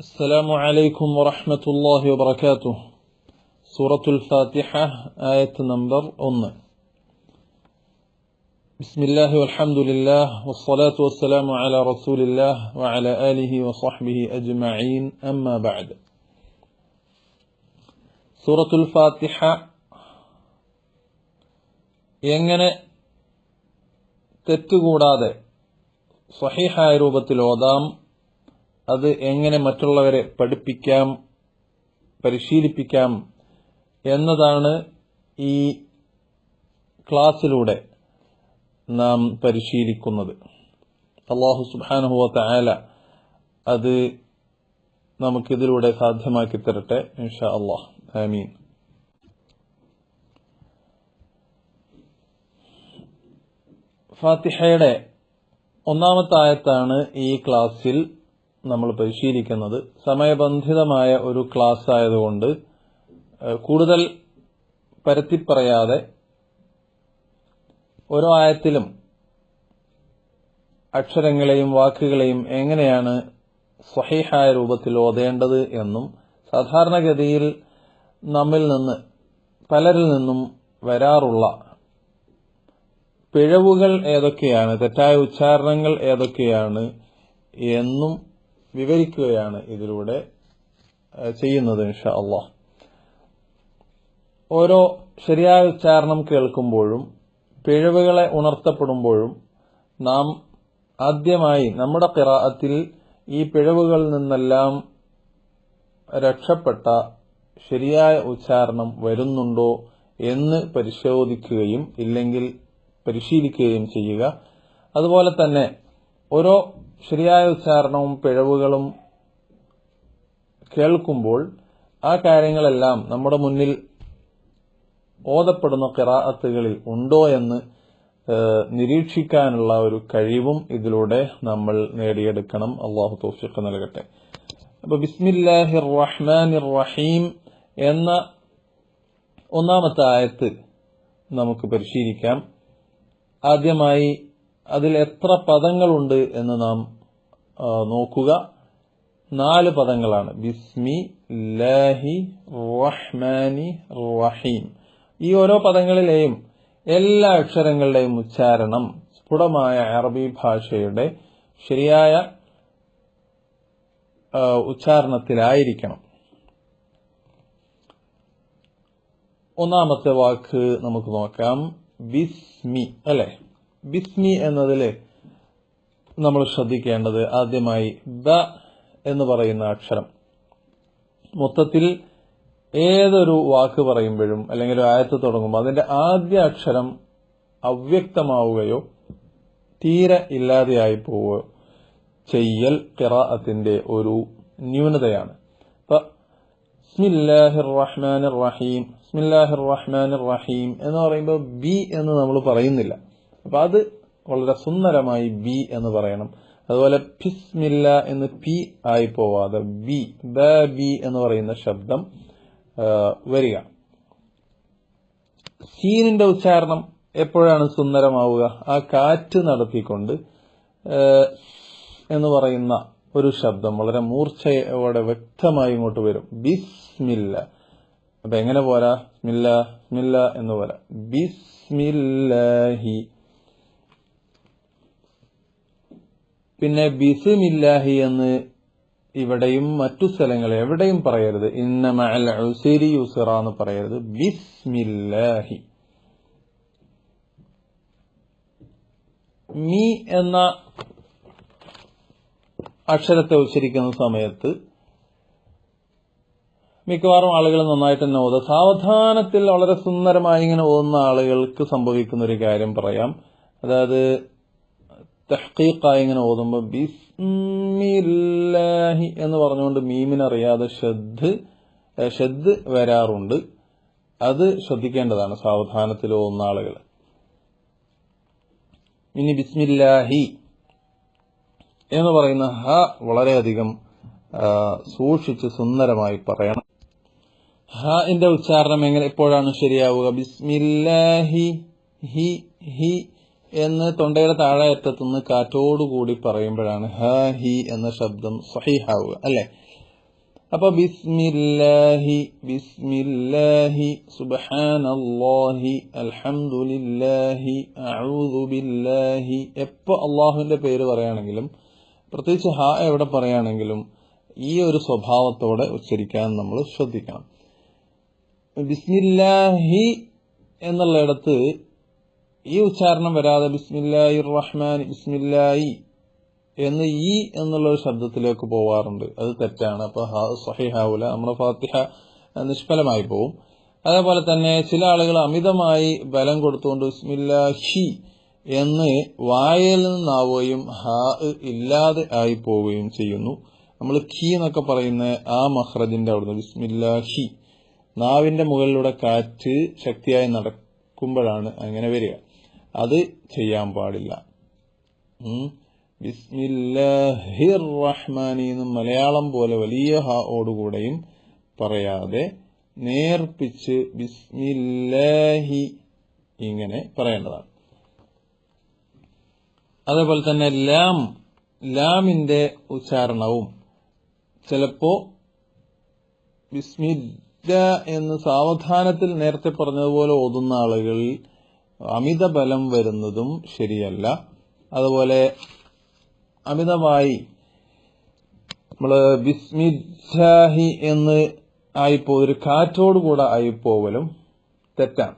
السلام عليكم ورحمة الله وبركاته سورة الفاتحة آية نمبر 1 بسم الله والحمد لله والصلاة والسلام على رسول الله وعلى آله وصحبه أجمعين أما بعد سورة الفاتحة എങ്ങനെ തെറ്റുകൂടാതെ സഹിഹായ രൂപത്തിൽ ഓതാം അത് എങ്ങനെ മറ്റുള്ളവരെ പഠിപ്പിക്കാം പരിശീലിപ്പിക്കാം എന്നതാണ് ഈ ക്ലാസ്സിലൂടെ നാം പരിശീലിക്കുന്നത്. അള്ളാഹു സുബാനുഹുവ തആല അത് നമുക്കിതിലൂടെ സാധ്യമാക്കി തരട്ടെ ഇൻഷാ അള്ളാഹ് ആമീൻ. ഫാത്തിഹയുടെ ഒന്നാമത്തെ ആയത്താണ് ഈ ക്ലാസ്സിൽ നമ്മൾ പരിശീലിക്കുന്നത്. സമയബന്ധിതമായ ഒരു ക്ലാസ് ആയതുകൊണ്ട് കൂടുതൽ പരത്തിപ്പറയാതെ ഓരോ ആയത്തിലും അക്ഷരങ്ങളെയും വാക്കുകളെയും എങ്ങനെയാണ് സ്വഹീഹായ രൂപത്തിൽ ഓതേണ്ടത് എന്നും സാധാരണഗതിയിൽ നമ്മിൽ നിന്ന് പലരിൽ നിന്നും വരാറുള്ള പിഴവുകൾ ഏതൊക്കെയാണ് തെറ്റായ ഉച്ചാരണങ്ങൾ ഏതൊക്കെയാണ് എന്നും വിവരിക്കുകയാണ് ഇതിലൂടെ ചെയ്യുന്നത് ഇൻഷാ അള്ളാഹ് ഓരോ ശരിയായ ഉച്ചാരണം കേൾക്കുമ്പോഴും പിഴവുകളെ ഉണർത്തപ്പെടുമ്പോഴും നാം ആദ്യമായി നമ്മുടെ കിറാഅത്തിൽ ഈ പിഴവുകളിൽ നിന്നെല്ലാം രക്ഷപ്പെട്ട ശരിയായ ഉച്ചാരണം വരുന്നുണ്ടോ എന്ന് പരിശോധിക്കുകയും ഇല്ലെങ്കിൽ പരിശീലിക്കുകയും ചെയ്യുക. അതുപോലെ തന്നെ ഓരോ ശരിയായ ഉച്ചാരണവും പിഴവുകളും കേൾക്കുമ്പോൾ ആ കാര്യങ്ങളെല്ലാം നമ്മുടെ മുന്നിൽ ഓതപ്പെടുന്ന കിറാഅത്തുകളിൽ ഉണ്ടോ എന്ന് നിരീക്ഷിക്കാനുള്ള ഒരു കഴിവും ഇതിലൂടെ നമ്മൾ നേടിയെടുക്കണം. അള്ളാഹു തോഫിക്ക് നൽകട്ടെ. അപ്പൊ ബിസ്മില്ലാഹിർ റഹ്മാനിർ റഹീം എന്ന ഒന്നാമത്തെ ആയത്ത് നമുക്ക് പരിശീലിക്കാം. ആദ്യമായി അതിൽ എത്ര പദങ്ങളുണ്ട് എന്ന് നാം നോക്കുക. നാല് പദങ്ങളാണ്. ബിസ്മി ലാഹി റഹ്മാനി റഹീം. ഈ ഓരോ പദങ്ങളിലെയും എല്ലാ അക്ഷരങ്ങളുടെയും ഉച്ചാരണം സ്ഫുടമായ അറബി ഭാഷയുടെ ശരിയായ ഉച്ചാരണത്തിലായിരിക്കണം. ഒന്നാമത്തെ വാക്ക് നമുക്ക് നോക്കാം. ബിസ്മി അല്ലെ? ബിസ്മി എന്നതിൽ നമ്മൾ ശ്രദ്ധിക്കേണ്ടത് ആദ്യമായി ബ എന്ന് പറയുന്ന അക്ഷരം. മൊത്തത്തിൽ ഏതൊരു വാക്ക് പറയുമ്പോഴും അല്ലെങ്കിൽ ഒരു ആയത്ത് തുടങ്ങുമ്പോൾ അതിന്റെ ആദ്യ അക്ഷരം അവ്യക്തമാവുകയോ തീരെ ഇല്ലാതെയായി പോവുകയോ ചെയ്യൽ ഖിറാഅത്തിന്റെ ഒരു ന്യൂനതയാണ്. റഹീം എന്ന് പറയുമ്പോൾ ബി എന്ന് നമ്മൾ പറയുന്നില്ല. അപ്പൊ അത് വളരെ സുന്ദരമായി ബി എന്ന് പറയണം. അതുപോലെ ബിസ്മില്ല എന്ന് പി ആയി പോവാതെ ബി ബ ബി എന്ന് പറയുന്ന ശബ്ദം വരിക. സീനിന്റെ ഉച്ചാരണം എപ്പോഴാണ് സുന്ദരമാവുക? ആ കാറ്റ് നടത്തിക്കൊണ്ട് എന്ന് പറയുന്ന ഒരു ശബ്ദം വളരെ മൂർച്ചയോടെ വ്യക്തമായി ഇങ്ങോട്ട് വരും. ബിസ്മില്ല. അപ്പൊ എങ്ങനെ പോരാ? സ്മില്ല സ്മില്ല എന്ന് പോരാ. ബിസ്മില്ലാഹി. പിന്നെ ബിസുമില്ലാഹി എന്ന് ഇവിടെയും മറ്റു സ്ഥലങ്ങളിൽ എവിടെയും പറയരുത്. ഇന്ന മഅൽ ഉസിരി യുസ്റ എന്ന് പറയരുത്. ബിസ്മില്ലാഹി. മീ എന്ന അക്ഷരത്തെ ഉച്ചരിക്കുന്ന സമയത്ത് മിക്കവാറും ആളുകൾ നന്നായിട്ട് തന്നെ ഓതുക സാവധാനത്തിൽ വളരെ സുന്ദരമായി ഇങ്ങനെ ഓതുന്ന ആളുകൾക്ക് സംഭവിക്കുന്ന ഒരു കാര്യം പറയാം. അതായത് തഹ്ഖീഖായി ഇങ്ങനെ ഓതുമ്പോൾ ബിസ്മില്ലാഹി എന്ന് പറഞ്ഞുകൊണ്ട് മീമിനറിയാതെ ഷദ് ഷദ് വരാറുണ്ട്. അത് ശ്രദ്ധിക്കേണ്ടതാണ് സാവധാനത്തിൽ ഓന്ന ആളുകൾ ഇനി ബിസ്മില്ലാഹി എന്ന് പറയുന്ന ഹ വളരെയധികം സൂക്ഷിച്ച് സുന്ദരമായി പറയണം. ഹാന്റെ ഉച്ചാരണം എങ്ങനെ എപ്പോഴാണ് ശരിയാവുക? ബിസ്മില്ലാഹി ഹി ഹി എന്ന് തൊണ്ടയുടെ താഴെ അറ്റത്തുനിന്ന് കാറ്റോടുകൂടി പറയുമ്പോഴാണ് ഹ ഹി എന്ന ശബ്ദം സഹിഹാവുക അല്ലെ? അപ്പൊ ബിസ്മില്ലാഹി ബിസ്മില്ലാഹി സുബഹാനല്ലാഹി അൽഹംദുലില്ലാഹി അഊദു ബില്ലാഹി എപ്പോ അള്ളാഹുവിന്റെ പേര് പറയുകയാണെങ്കിലും പ്രത്യേകിച്ച് ഹ എവിടെ പറയുകയാണെങ്കിലും ഈ ഒരു സ്വഭാവത്തോടെ ഉച്ചരിക്കാൻ നമ്മൾ ശ്രദ്ധിക്കണം. ബിസ്മില്ലാഹി എന്നുള്ളിടത്ത് ഈ ഉച്ചാരണം വരാതെ ബിസ്മില്ലായി റഹ്മാൻ ബിസ്മില്ലായി എന്ന് ഈ എന്നുള്ള ശബ്ദത്തിലേക്ക് പോവാറുണ്ട്. അത് തെറ്റാണ്. അപ്പൊ സഹിഹാവൂല നമ്മുടെ ഫാത്തിഹ നിഷ്ഫലമായി പോവും. അതേപോലെ തന്നെ ചില ആളുകൾ അമിതമായി ബലം കൊടുത്തുകൊണ്ട് ബിസ്മില്ലാഹി എന്ന് വായയിൽ നിന്നാവുകയും ഹാ ഇല്ലാതെ ആയി പോവുകയും ചെയ്യുന്നു. നമ്മൾ ഖി എന്നൊക്കെ പറയുന്ന ആ മഹ്റജിന്റെ അവിടുന്ന് ബിസ്മില്ലാഹി നാവിന്റെ മുകളിലൂടെ കാറ്റ് ശക്തിയായി നടക്കുമ്പോഴാണ് അങ്ങനെ വരിക. അത് ചെയ്യാൻ പാടില്ല. ബിസ്മില്ലാഹിർ മലയാളം പോലെ വലിയ ഹാഓടുകൂടെയും ഓടുകൂടെയും പറയാതെ നേർപ്പിച്ച് ബിസ്മില്ലാഹി ഇങ്ങനെ പറയേണ്ടതാണ്. അതേപോലെ തന്നെ ലാം ലാമിന്റെ ഉച്ചാരണവും ചിലപ്പോ ബിസ്മില്ല എന്ന് സാവധാനത്തിൽ നേരത്തെ പറഞ്ഞതുപോലെ ഓതുന്ന ആളുകളിൽ അമിത ബലം വരുന്നതും ശരിയല്ല. അതുപോലെ അമിതമായി നമ്മൾ ബിസ്മിജാഹി എന്ന് ആയിപ്പോ ഒരു കാറ്റോടുകൂടെ ആയിപ്പോവലും തെറ്റാണ്.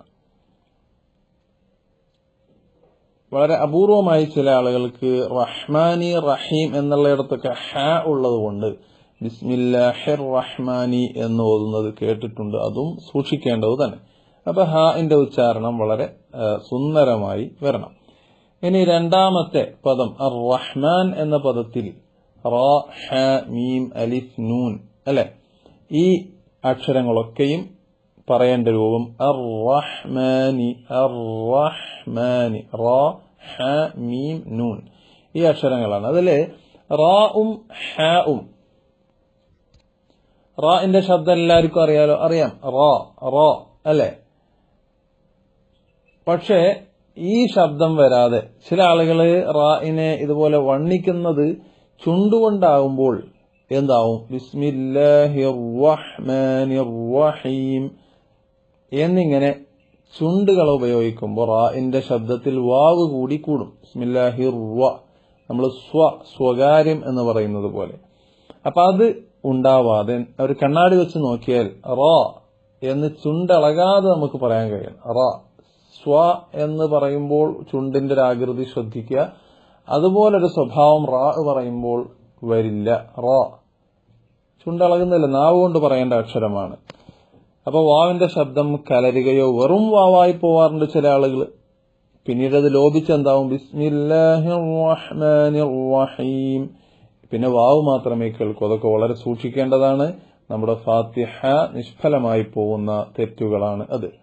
വളരെ അപൂർവമായി ചില ആളുകൾക്ക് റഹ്മാനി റഹീം എന്നുള്ളയിടത്തൊക്കെ ഹ ഉള്ളത് കൊണ്ട് ബിസ്മില്ലാഹിർ റഹ്മാനി എന്ന് ഓതുന്നത് കേട്ടിട്ടുണ്ട്. അതും സൂക്ഷിക്കേണ്ടത് തന്നെ. അപ്പൊ ഹാന്റെ ഉച്ചാരണം വളരെ സുന്ദരമായി വരണം. ഇനി രണ്ടാമത്തെ പദം അർ റഹ്മാൻ എന്ന പദത്തിൽ റാ മീം അലിഫ് നൂൻ അല്ലെ? ഈ അക്ഷരങ്ങളൊക്കെയും പറയേണ്ട രൂപം അർ റഹ്മാനി അർ റഹ്മാനി റോ ഹ മീം നൂൻ. ഈ അക്ഷരങ്ങളാണ്. അതിൽ റാ ഉം ഹ ഉം റാ ഇന്റെ ശബ്ദം എല്ലാവർക്കും അറിയാലോ? അറിയാം. റ റ അല്ലെ? പക്ഷേ ഈ ശബ്ദം വരാതെ ചില ആളുകൾ റായിനെ ഇതുപോലെ വണ്ണിക്കുന്നത് ചുണ്ടുകൊണ്ടാകുമ്പോൾ എന്താവും? ബിസ്മില്ലാഹിർ റഹ്മാനിർ റഹീം എന്നിങ്ങനെ ചുണ്ടുകൾ ഉപയോഗിക്കുമ്പോൾ റാഇന്റെ ശബ്ദത്തിൽ വാവ് കൂടി കൂടും. ബിസ്മില്ലാഹിർ വ നമ്മൾ സ്വ സ്വകാര്യം എന്ന് പറയുന്നത് പോലെ. അപ്പൊ അത് ഉണ്ടാവാതെ ഒരു കണ്ണാടി വെച്ച് നോക്കിയാൽ റ എന്ന് ചുണ്ടളകാതെ നമുക്ക് പറയാൻ കഴിയും. റ. സ്വ എന്ന് പറയുമ്പോൾ ചുണ്ടിന്റെ ഒരു ആകൃതി ശ്രദ്ധിക്കുക. അതുപോലൊരു സ്വഭാവം റാ പറയുമ്പോൾ വരില്ല. റ. ചുണ്ടളകുന്നില്ല. നാവ് കൊണ്ട് പറയേണ്ട അക്ഷരമാണ്. അപ്പൊ വാവിന്റെ ശബ്ദം കലരുകയോ വെറും വാവായി പോവാറുണ്ട് ചില ആളുകൾ. പിന്നീട് അത് ലോപിച്ചെന്താവും? ബിസ്മില്ലാഹിം പിന്നെ വാവ് മാത്രമേ കേൾക്കൂ. അതൊക്കെ വളരെ സൂക്ഷിക്കേണ്ടതാണ്. നമ്മുടെ ഫാത്തിഹ നിഷ്ഫലമായി പോകുന്ന തെറ്റുകളാണ് അത്.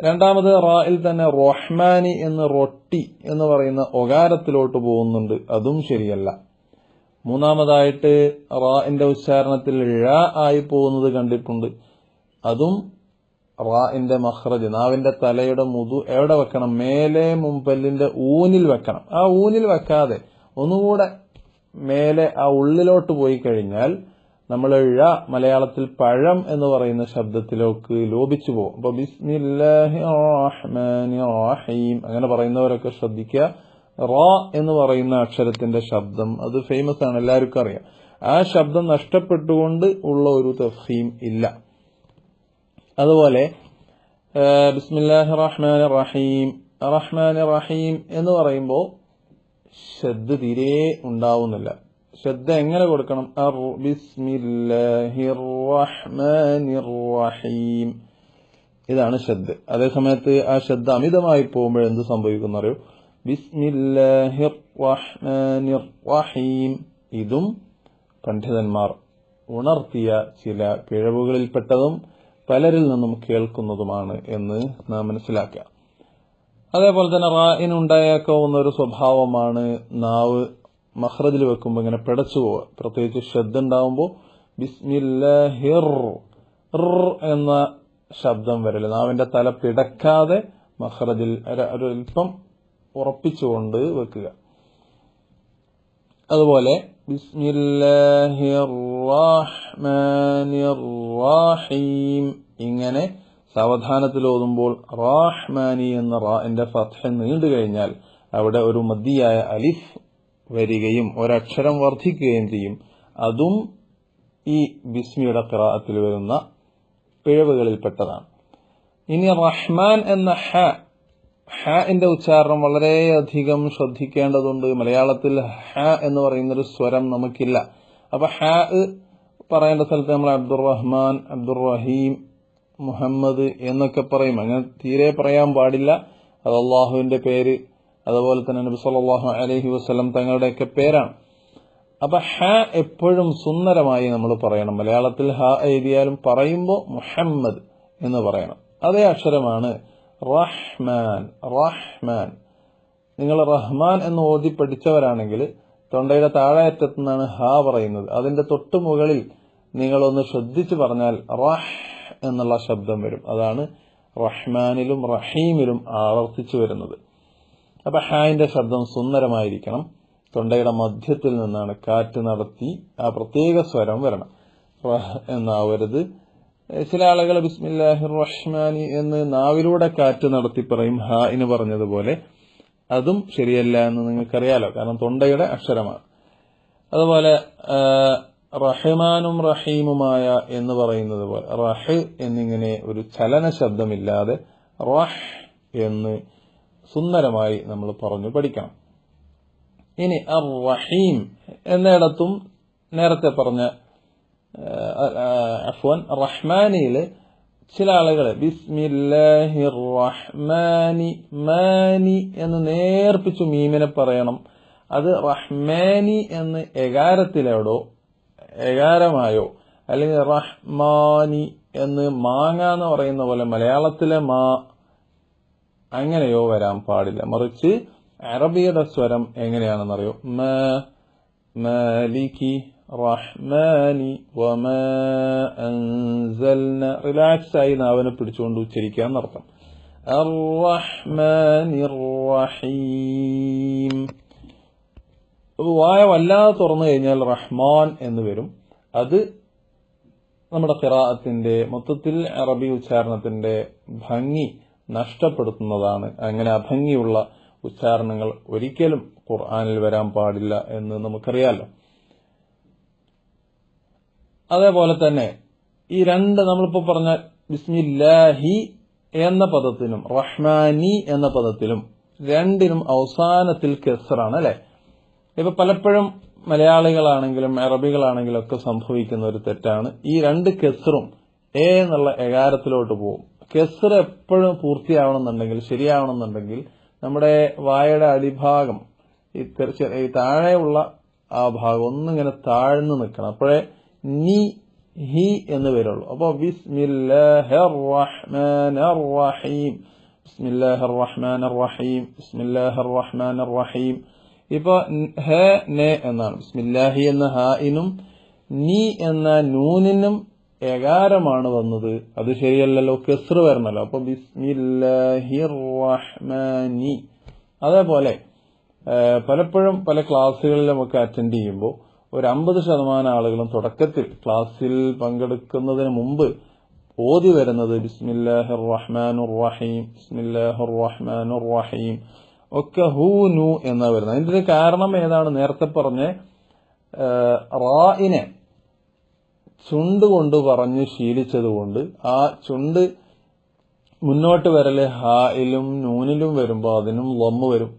രണ്ടാമത് റായിൽ തന്നെ റൊഹ്മാനി എന്ന് റൊട്ടി എന്ന് പറയുന്ന ഒകാരത്തിലോട്ട് പോകുന്നുണ്ട്. അതും ശരിയല്ല. മൂന്നാമതായിട്ട് റാഇന്റെ ഉച്ചാരണത്തിൽ ഴ ആയി പോകുന്നത് കണ്ടിട്ടുണ്ട്. അതും റാഇന്റെ മഹ്റജ് നാവിന്റെ തലയുടെ മുതു എവിടെ വെക്കണം? മേലെ മുമ്പല്ലിന്റെ ഊനിൽ വെക്കണം. ആ ഊനിൽ വെക്കാതെ ഒന്നുകൂടെ മേലെ ആ ഉള്ളിലോട്ട് പോയി കഴിഞ്ഞാൽ നമ്മൾ ഴ മലയാളത്തിൽ പഴം എന്ന് പറയുന്ന ശബ്ദത്തിലേക്ക് ലോപിച്ചു പോകും. അപ്പൊ റഹീം. അങ്ങനെ പറയുന്നവരൊക്കെ ശ്രദ്ധിക്കുക. റ എന്ന് പറയുന്ന അക്ഷരത്തിന്റെ ശബ്ദം അത് ഫേമസ് ആണ് എല്ലാവർക്കും അറിയാം. ആ ശബ്ദം നഷ്ടപ്പെട്ടുകൊണ്ട് ഉള്ള ഒരു തഫീം ഇല്ല. അതുപോലെ ബിസ്മില്ലാഹി റഹ്മാൻ റഹീം. റഹ്മാൻ റഹീം എന്ന് പറയുമ്പോൾ ശ്രദ്ധ തീരെ ഉണ്ടാവുന്നില്ല. ശ്രദ്ധ എങ്ങനെ കൊടുക്കണം? ബിസ്മില്ലാഹിർ റഹ്മാനിർ റഹീം ഇതാണ് ശ്രദ്ധ. അതേസമയത്ത് ആ ശ്രദ്ധ അമിതമായി പോകുമ്പോൾ എന്ത് സംഭവിക്കുന്ന അറിയോ? ബിസ്മില്ലാഹിർ റഹ്മാനിർ റഹീം ഇതും പണ്ഡിതന്മാർ ഉണർത്തിയ ചില പിഴവുകളിൽപ്പെട്ടതും പലരിൽ നിന്നും കേൾക്കുന്നതുമാണ് എന്ന് നാം മനസ്സിലാക്കുക. അതേപോലെ തന്നെ റായിനുണ്ടായേക്കാവുന്ന ഒരു സ്വഭാവമാണ് നാവ് മഹ്റജിൽ വെക്കുമ്പോൾ ഇങ്ങനെ പിടച്ചു പോവുക. പ്രത്യേകിച്ച് ശ്രദ്ധ ഉണ്ടാവുമ്പോൾ ബിസ്മില്ലാഹിർ എന്ന ശബ്ദം വരൽ. നാവിന്റെ തല പിടക്കാതെ മഹ്റജിൽ ഒരു അല്പം ഉറപ്പിച്ചുകൊണ്ട് വെക്കുക. അതുപോലെ റഹീം ഇങ്ങനെ സാവധാനത്തിൽ ഓതുമ്പോൾ റാഹ്മാനി എന്ന റാ എന്റെ ഫത്ഹ നീണ്ടു കഴിഞ്ഞാൽ അവിടെ ഒരു മദ്യയായ അലിഫ് വരികയും ഒരക്ഷരം വർദ്ധിക്കുകയും ചെയ്യും. അതും ഈ ബിസ്മിയുടെ ഖിറാഅത്തിൽ വരുന്ന പിഴവുകളിൽപ്പെട്ടതാണ്. ഇനി റഹ്മാൻ എന്ന ഹ ഹാന്റെ ഉച്ചാരണം വളരെയധികം ശ്രദ്ധിക്കേണ്ടതുണ്ട്. മലയാളത്തിൽ ഹ എന്ന് പറയുന്നൊരു സ്വരം നമുക്കില്ല. അപ്പൊ ഹ പറയേണ്ട സ്ഥലത്ത് നമ്മൾ അബ്ദുറഹ്മാൻ അബ്ദുറഹീം മുഹമ്മദ് എന്നൊക്കെ പറയും. അങ്ങനെ തീരെ പറയാൻ പാടില്ല. അത് അള്ളാഹുവിന്റെ പേര്. അതുപോലെ തന്നെ നബി സല്ലാഹു അലഹി വസ്ലം തങ്ങളുടെയൊക്കെ പേരാണ്. അപ്പൊ ഹ എപ്പോഴും സുന്ദരമായി നമ്മൾ പറയണം. മലയാളത്തിൽ ഹ എഴുതിയാലും പറയുമ്പോൾ മുഹമ്മദ് എന്ന് പറയണം. അതേ അക്ഷരമാണ് റഹ്മാൻ റഹ്മാൻ. നിങ്ങൾ റഹ്മാൻ എന്ന് ഓതി പഠിച്ചവരാണെങ്കിൽ തൊണ്ടയുടെ താഴെ അറ്റത്തു ഹ പറയുന്നത്. അതിന്റെ തൊട്ടു മുകളിൽ നിങ്ങളൊന്ന് ശ്രദ്ധിച്ചു പറഞ്ഞാൽ റഹ് എന്നുള്ള ശബ്ദം വരും. അതാണ് റഹ്മാനിലും റഹീമിലും ആവർത്തിച്ചു വരുന്നത്. അപ്പൊ ഹായിന്റെ ശബ്ദം സുന്ദരമായിരിക്കണം. തൊണ്ടയുടെ മധ്യത്തിൽ നിന്നാണ് കാറ്റ് നടത്തി ആ പ്രത്യേക സ്വരം വരണം. എന്നാവരുത്. ചില ആളുകൾ ബിസ്മില്ലാഹിർ റഹ്മാനി എന്ന് നാവിലൂടെ കാറ്റ് നടത്തി പറയും ഹ എന്ന് പറഞ്ഞതുപോലെ അതും ശരിയല്ല എന്ന് നിങ്ങൾക്കറിയാലോ. കാരണം തൊണ്ടയുടെ അക്ഷരമാണ്. അതുപോലെ റഹ്മാനും റഹീമുമായ എന്ന് പറയുന്നത് പോലെ റഹ് എന്നിങ്ങനെ ഒരു ചലന ശബ്ദമില്ലാതെ റഹ് എന്ന് സുന്ദരമായി നമ്മൾ പറഞ്ഞു പഠിക്കണം. ഇനി അർ റഹീം എന്നിടത്തും നേരത്തെ പറഞ്ഞ അഫ്വാൻ റഹ്മാനിയിൽ ചില ആളുകൾ ബിസ്മില്ലാഹി റഹ്മാനി മാനി എന്ന് നേർപ്പിച്ചു മീമിനെ പറയണം. അത് റഹ്മാനി എന്ന് എകാരത്തിലെവിടോ എകാരമായോ അല്ലെങ്കിൽ റഹ്മാനി എന്ന് മാങ്ങ എന്ന് പറയുന്ന പോലെ മലയാളത്തിലെ മാ അങ്ങനെയോ വരാൻ പാടില്ല. മറിച്ച് അറബിയുടെ സ്വരം എങ്ങനെയാണെന്നറിയോ? മ റഹ്മാനി അൻസൽന. റിലാക്സ് ആയി നാവനെ പിടിച്ചുകൊണ്ട് ഉച്ചരിക്കുക എന്നർത്ഥം. റഹീം വായ വല്ലാതെ തുറന്നു കഴിഞ്ഞാൽ റഹ്മാൻ എന്ന് വരും. അത് നമ്മുടെ ഖിറാഅത്തിന്റെ മൊത്തത്തിൽ അറബി ഉച്ചാരണത്തിന്റെ ഭംഗി നഷ്ടപ്പെടുത്തുന്നതാണ്. അങ്ങനെ അഭംഗിയുള്ള ഉച്ചാരണങ്ങൾ ഒരിക്കലും ഖുർആാനിൽ വരാൻ പാടില്ല എന്ന് നമുക്കറിയാലോ. അതേപോലെ തന്നെ ഈ രണ്ട് നമ്മളിപ്പോ പറഞ്ഞ ബിസ്മില്ലാഹി എന്ന പദത്തിനും റഹ്മാനി എന്ന പദത്തിലും രണ്ടിനും അവസാനത്തിൽ കെസറാണ് അല്ലെ? ഇപ്പൊ പലപ്പോഴും മലയാളികളാണെങ്കിലും അറബികളാണെങ്കിലും ഒക്കെ സംഭവിക്കുന്ന ഒരു തെറ്റാണ്. ഈ രണ്ട് കെസറും എ എന്നുള്ള എകാരത്തിലോട്ട് പോകും. കെസർ എപ്പോഴും പൂർത്തിയാവണമെന്നുണ്ടെങ്കിൽ ശരിയാവണമെന്നുണ്ടെങ്കിൽ നമ്മുടെ വായയുടെ അടിഭാഗം ഈ താഴെയുള്ള ആ ഭാഗം ഒന്നിങ്ങനെ താഴ്ന്നു നിൽക്കണം. അപ്പോഴേ നീ ഹി എന്ന് വരുള്ളൂ. അപ്പൊ ബിസ്മില്ലാഹിർ റഹീം റഹീം ബിസ്മില്ലാഹിർ ഹെ നെ എന്നാണ്. ബിസ്മില്ലാഹി എന്ന ഹായിനും നീ എന്ന നൂനിനും എകാരമാണ് വന്നത്. അത് ശരിയല്ലല്ലോ കെസ്റ് വരണല്ലോ. അപ്പൊ ബിസ്മില്ലാഹിർ റഹ്മാനി അതേപോലെ പലപ്പോഴും പല ക്ലാസ്സുകളിലും ഒക്കെ അറ്റൻഡ് ചെയ്യുമ്പോൾ ഒരു അമ്പത് ശതമാനം ആളുകളും തുടക്കത്തിൽ ക്ലാസ്സിൽ പങ്കെടുക്കുന്നതിന് മുമ്പ് ഓതി വരുന്നത് ബിസ്മില്ലാഹിർ റഹ്മാനുർ റഹീം ബിസ്മില്ലാഹിർ റഹ്മാനുർ റഹീം ഒക്കെ ഹൂ നു എന്നാ വരുന്നത്. അതിന്റെ കാരണം ഏതാണ്? നേരത്തെ പറഞ്ഞ റായിനെ ചുണ്ട് കൊണ്ട് പറഞ്ഞ് ശീലിച്ചതുകൊണ്ട് ആ ചുണ്ട് മുന്നോട്ട് വരൽ ഹായിലും നൂനിലും വരുമ്പോ അതിനും ലൊമ്മ വരും.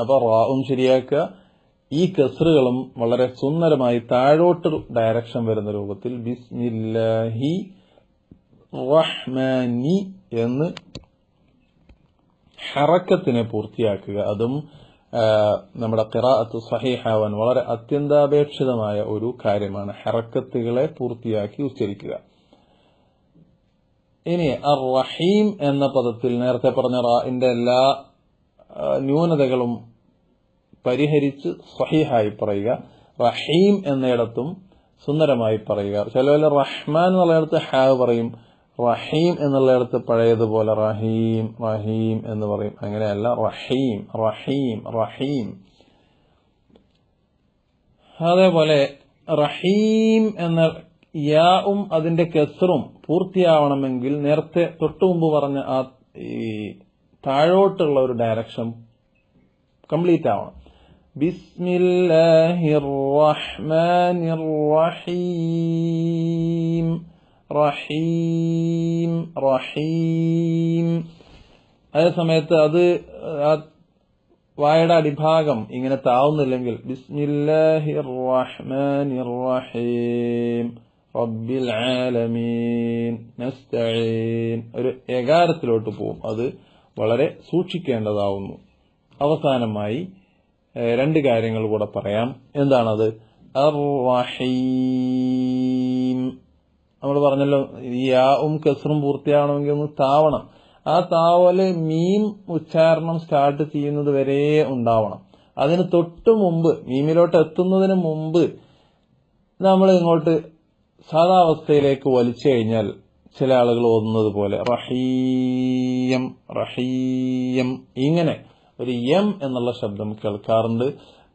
അപ്പൊ റാവും ശരിയാക്കുക. ഈ കസറുകളും വളരെ സുന്ദരമായി താഴോട്ട് ഡയറക്ഷൻ വരുന്ന രൂപത്തിൽ ബിസ്മില്ലാഹി റഹ്മാനി എന്ന് ഹറക്കത്തിനെ പൂർത്തിയാക്കുക. അതും നമ്മുടെ ഖിറാഅത്ത് സഹീഹാവാൻ വളരെ അത്യന്താപേക്ഷിതമായ ഒരു കാര്യമാണ് ഹറക്കത്തുകളെ പൂർത്തിയാക്കി ഉച്ചരിക്കുക. ഇനി അർ റഹീം എന്ന പദത്തിൽ നേരത്തെ പറഞ്ഞ റാഇന്റെ എല്ലാ ന്യൂനതകളും പരിഹരിച്ച് സഹിഹായി പറയുക. റഹീം എന്നയിടത്തും സുന്ദരമായി പറയുക. ചിലവല്ല റഹ്മാൻ എന്നുള്ളയിടത്ത് ഹാവ് പറയും. റഹീം എന്നുള്ളയിടത്ത് പഴയതുപോലെ റഹീം റഹീം എന്ന് പറയും. അങ്ങനെയല്ല റഹീം റഹീം റഹീം. അതേപോലെ റഹീം എന്ന യാവും അതിന്റെ കെസറും പൂർത്തിയാവണമെങ്കിൽ നേരത്തെ തൊട്ടു മുമ്പ് പറഞ്ഞ ആ ഈ താഴോട്ടുള്ള ഒരു ഡയറക്ഷൻ കംപ്ലീറ്റ് ആവണം. ബിസ്മില്ലാഹിർ റഹ്മാനിർ റഹീം. റഹീം റഹീം. അതേ സമയത്ത് അത് വായട അടിഭാഗം ഇങ്ങനെ താവുന്നില്ലെങ്കിൽ ബിസ്മില്ലാഹിർ റഹ്മാനിർ റഹീം റബ്ബിൽ ആലമീൻ നസ്തഈൻ ഒരു ഏകാരത്തിലോട്ട് പോകും അത് വളരെ സൂക്ഷിക്കേണ്ടതാവുന്നു. അവസാനമായി രണ്ട് കാര്യങ്ങൾ കൂടെ പറയാം. എന്താണത്? അർ റഹീം നമ്മൾ പറഞ്ഞല്ലോ യാവും കെസറും പൂർത്തിയാവണമെങ്കിൽ ഒന്ന് താവണം. ആ താവൽ മീം ഉച്ചാരണം സ്റ്റാർട്ട് ചെയ്യുന്നത് വരെ ഉണ്ടാവണം. അതിന് തൊട്ട് മുമ്പ് മീമിലോട്ട് എത്തുന്നതിന് മുമ്പ് നമ്മൾ ഇങ്ങോട്ട് സാധാ അവസ്ഥയിലേക്ക് വലിച്ചു കഴിഞ്ഞാൽ ചില ആളുകൾ ഓതുന്നത് പോലെ റഹീയം റഹീയം ഇങ്ങനെ ഒരു എം എന്നുള്ള ശബ്ദം കേൾക്കാറുണ്ട്.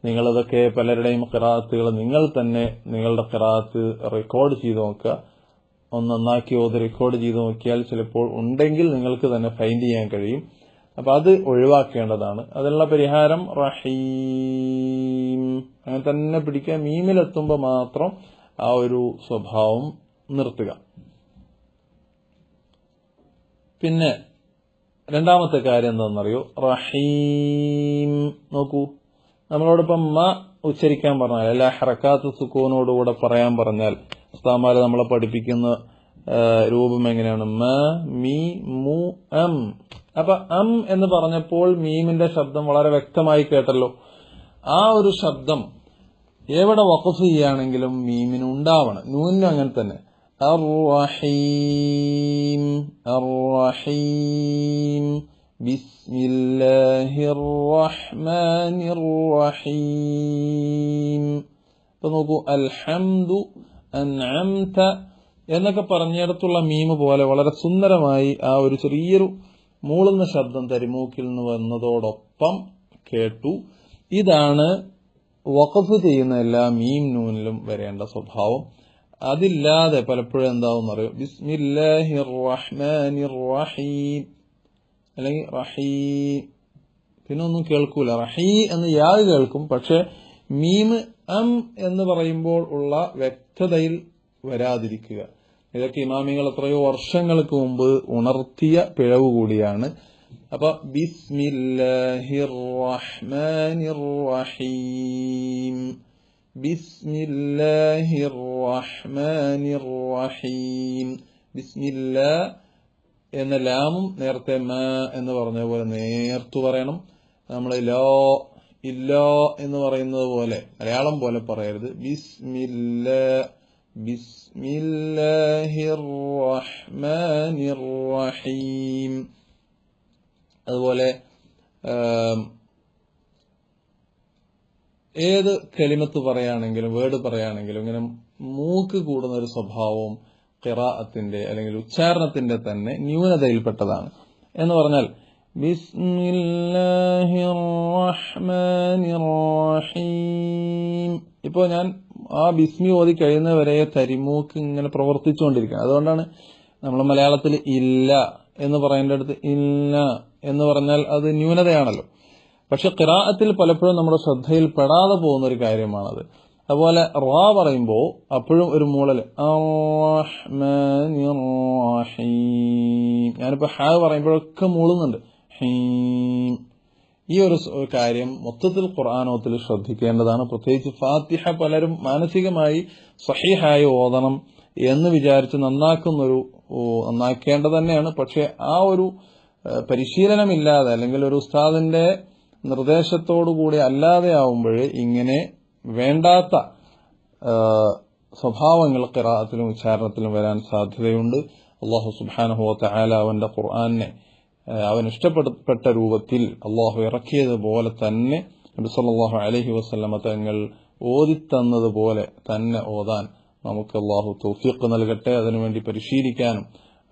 നിങ്ങളതൊക്കെ പലരുടെയും കിറാത്തുകൾ നിങ്ങൾ തന്നെ നിങ്ങളുടെ കിറാത്ത് റെക്കോർഡ് ചെയ്ത് നോക്കുക. ഒന്ന് നന്നാക്കി ഓത് റെക്കോർഡ് ചെയ്ത് നോക്കിയാൽ ചിലപ്പോൾ ഉണ്ടെങ്കിൽ നിങ്ങൾക്ക് തന്നെ ഫൈൻഡ് ചെയ്യാൻ കഴിയും. അപ്പൊ അത് ഒഴിവാക്കേണ്ടതാണ്. അതിനുള്ള പരിഹാരം റഹീം. അങ്ങനെ തന്നെ പിടിക്കുക. മീമിലെത്തുമ്പോൾ മാത്രം ആ ഒരു സ്വഭാവം നിർത്തുക. പിന്നെ രണ്ടാമത്തെ കാര്യം എന്താണെന്നറിയോ? റഹീം. നോക്കൂ. നമ്മളോടൊപ്പം മ ഉച്ചരിക്കാൻ പറഞ്ഞാൽ എല്ലാ ഹറക്കാത്ത സുക്കൂനോടുകൂടെ പറയാൻ പറഞ്ഞാൽ ഉസ്താമാര് നമ്മളെ പഠിപ്പിക്കുന്ന ആ, രൂപം എങ്ങനെയാണ് മ മി മു എം അപ്പൊ അം എന്ന് പറഞ്ഞപ്പോൾ മീമിന്റെ ശബ്ദം വളരെ വ്യക്തമായി കേട്ടല്ലോ ആ ഒരു ശബ്ദം എവിടെ വഖഫ് ചെയ്യുകയാണെങ്കിലും മീമിന് ഉണ്ടാവണം നൂനിനും അങ്ങനെ തന്നെ الرحيم الرحيم بسم الله الرحمن الرحيم ഇപ്പൊ നോക്കൂ അൽഹംദു അൻഅംത എന്നൊക്കെ പറഞ്ഞിടത്തുള്ള മീമ് പോലെ വളരെ സുന്ദരമായി ആ ഒരു ചെറിയൊരു മൂളുന്ന ശബ്ദം തരിമൂക്കിൽ നിന്ന് വന്നതോടൊപ്പം കേട്ടു. ഇതാണ് വഖഫ് ചെയ്യുന്ന എല്ലാ മീം നൂനിലും വരേണ്ട സ്വഭാവം. അതില്ലാതെ പലപ്പോഴും എന്താവും അറിയോ? ബിസ്മില്ലാഹിർ റഹ്മാനിർ റഹീം അല്ലെങ്കിൽ റഹീം. പിന്നെ ഒന്നും കേൾക്കൂല. റഹീ എന്ന് യാ കേൾക്കും. പക്ഷെ മീം അം എന്ന് പറയുമ്പോൾ ഉള്ള വ്യക്തതയിൽ വരാതിരിക്കുക. ഇതൊക്കെ ഇമാമികൾ എത്രയോ വർഷങ്ങൾക്ക് മുമ്പ് ഉണർത്തിയ പിഴവ് കൂടിയാണ്. അപ്പൊ ബിസ്മില്ലാഹിർ റഹ്മാനിർ റഹീം ബിസ്മില്ലാഹിർ റഹ്മാനിർ റഹീം ബിസ്മില്ലാ എന്ന ലാമും നേരത്തെ മ എന്ന് പറഞ്ഞ പോലെ നേർത്തു പറയണം. നമ്മൾ ലോ ഇല്ലോ എന്ന് പറയുന്നത് പോലെ മലയാളം പോലെ പറയരുത്. ബിസ്മില്ല ബിസ്മില്ലാഹിർ റഹ്മാനിർ റഹീം അതുപോലെ ഏത് കെളിമത്ത് പറയുകയാണെങ്കിലും വേർഡ് പറയുകയാണെങ്കിലും ഇങ്ങനെ മൂക്ക് കൂടുന്ന ഒരു സ്വഭാവവും ഖിറാഅത്തിന്റെ അല്ലെങ്കിൽ ഉച്ചാരണത്തിന്റെ തന്നെ ന്യൂനതയിൽപ്പെട്ടതാണ്. എന്ന് പറഞ്ഞാൽ ബിസ്മില്ലാഹിർ الرحمن الرحيم ഇപ്പോൾ ഞാൻ ആ ബിസ്മി ഓതി കഴിയുന്നവരെ തരിമൂക്ക് ഇങ്ങനെ പ്രവർത്തിച്ചുകൊണ്ടിരിക്കുകയാണ്. അതുകൊണ്ടാണ് നമ്മൾ മലയാളത്തിൽ ഇല്ല എന്ന് പറയേണ്ട അടുത്ത് ഇല്ല എന്ന് പറഞ്ഞാൽ അത് ന്യൂനതയാണല്ലോ. പക്ഷെ ഖിറാഅത്തിൽ പലപ്പോഴും നമ്മുടെ ശ്രദ്ധയിൽ പെടാതെ പോകുന്ന ഒരു കാര്യമാണത്. അതുപോലെ റാ പറയുമ്പോൾ അപ്പോഴും ഒരു മൂളൽ ഞാനിപ്പോ ഹാ പറയുമ്പോഴൊക്കെ മൂളുന്നുണ്ട്. ഹീം ഈ ഒരു കാര്യം മൊത്തത്തിൽ ഖുർആാനോത്തിൽ ശ്രദ്ധിക്കേണ്ടതാണ്. പ്രത്യേകിച്ച് ഫാത്തിഹ പലരും മാനസികമായി സഹിഹായി ഓതണം എന്ന് വിചാരിച്ച് നന്നാക്കുന്നൊരു നന്നാക്കേണ്ടത് തന്നെയാണ്. പക്ഷേ ആ ഒരു പരിശീലനമില്ലാതെ അല്ലെങ്കിൽ ഒരു ഉസ്താദിന്റെ നിർദ്ദേശത്തോടുകൂടി അല്ലാതെ ആവുമ്പോൾ ഇങ്ങനെ വേണ്ടാത്ത സ്വഭാവങ്ങൾ കിറാത്തിലും ഉച്ചാരണത്തിലും വരാൻ സാധ്യതയുണ്ട്. അള്ളാഹു സുബാനഹുവത്തെ ആലാവന്റെ ഖുർആാനെ അവൻ ഇഷ്ടപ്പെട്ട രൂപത്തിൽ അള്ളാഹു ഇറക്കിയതുപോലെ തന്നെ നബി അലഹി വസ്ലമ തങ്ങൾ ഓതിത്തന്നതുപോലെ തന്നെ ഓതാൻ നമുക്ക് അള്ളാഹു തൗഫീഖ് നൽകട്ടെ. അതിനുവേണ്ടി പരിശീലിക്കാനും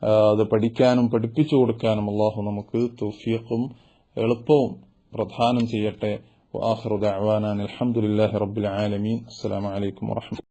അത് പഠിക്കാനും പഠിപ്പിച്ചു കൊടുക്കാനും അള്ളാഹു നമുക്ക് തൗഫീഖും എളുപ്പവും പ്രധാനം ചെയ്യട്ടെ. വാഹറുദാൻ അലഹമുല്ലാ റബുൽ ആലമീൻ. അസ്സാം വലൈക്കും വാഹമത്ത്